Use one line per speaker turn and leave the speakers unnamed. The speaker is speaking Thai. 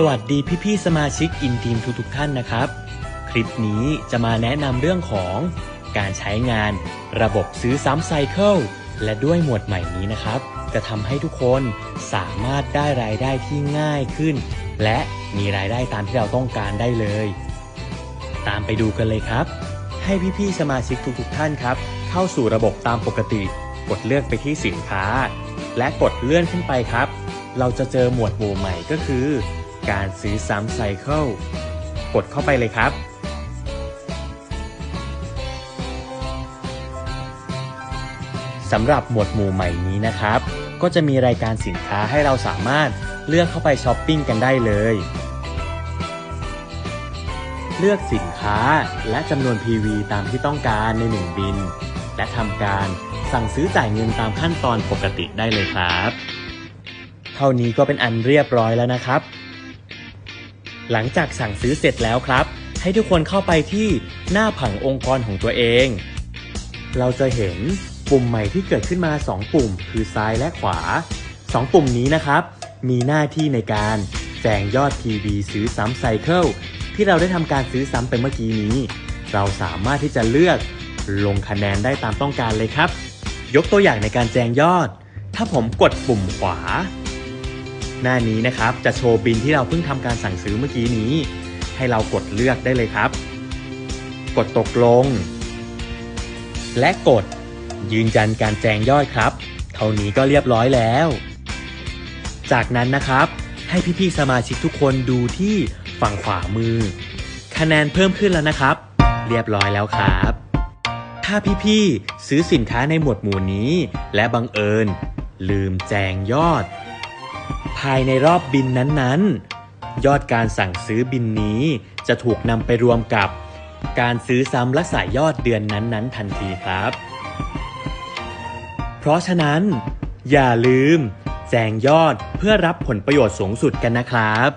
สวัสดีพี่ๆสมาชิกอินทีมทุกๆท่านนะครับ คลิปนี้จะมาแนะนำเรื่องของการใช้งาน ระบบซื้อซ้ำไซเคิลและด้วยหมวดใหม่นี้นะครับ จะทำให้ทุกคนสามารถได้รายได้ที่ง่ายขึ้น และมีรายได้ตามที่เราต้องการได้เลย ตามไปดูกันเลยครับ ให้พี่ๆสมาชิกทุกๆท่านครับ เข้าสู่ระบบตามปกติ กดเลือกไปที่สินค้า และกดเลื่อนขึ้นไปครับ เราจะเจอหมวดหมู่ใหม่ก็คือ การซื้อซ้ำไซเคิลกดเข้าไปเลยครับ สำหรับหมวดหมู่ใหม่นี้นะครับ ก็จะมีรายการสินค้าให้เราสามารถเลือกเข้าไปช้อปปิ้งกันได้เลย เลือกสินค้าและจำนวน PV ตามที่ต้องการใน 1 บิน และทำการสั่งซื้อจ่ายเงินตามขั้นตอนปกติได้เลยครับ เท่านี้ก็เป็นอันเรียบร้อยแล้วนะครับ หลังจากสั่งซื้อเสร็จแล้วครับ ให้ทุกคนเข้าไปที่หน้าผังองค์กรของตัวเอง เราจะเห็นปุ่มใหม่ที่เกิดขึ้นมา 2 ปุ่ม คือซ้ายและขวา 2 ปุ่มนี้นะครับ มีหน้าที่ในการแจงยอด PV ซื้อซ้ำไซเคิลที่เราได้ทำการซื้อซ้ำไปเมื่อกี้นี้ เราสามารถที่จะเลือกลงคะแนนได้ตามต้องการเลยครับ ยกตัวอย่างในการแจงยอด ถ้าผมกดปุ่มขวา หน้านี้นะครับจะโชว์บินที่เราเพิ่งทำการสั่งซื้อเมื่อกี้นี้ ให้เรากดเลือกได้เลยครับ กดตกลง และกดยืนยันการแจงยอดครับ เท่านี้ก็เรียบร้อยแล้ว จากนั้นนะครับ ให้พี่ๆสมาชิกทุกคนดูที่ฝั่งขวามือ คะแนนเพิ่มขึ้นแล้วนะครับ เรียบร้อยแล้วครับ ถ้าพี่ๆซื้อสินค้าในหมวดหมู่นี้ และบังเอิญ ลืมแจงยอด ภายในรอบบินนั้นๆ ยอดการสั่งซื้อบินนี้จะถูกนำไปรวมกับ การซื้อซ้ำรักษายอดเดือนนั้นๆ ทันทีครับ เพราะฉะนั้น อย่าลืม แจงยอดเพื่อรับผลประโยชน์สูงสุดกันนะครับ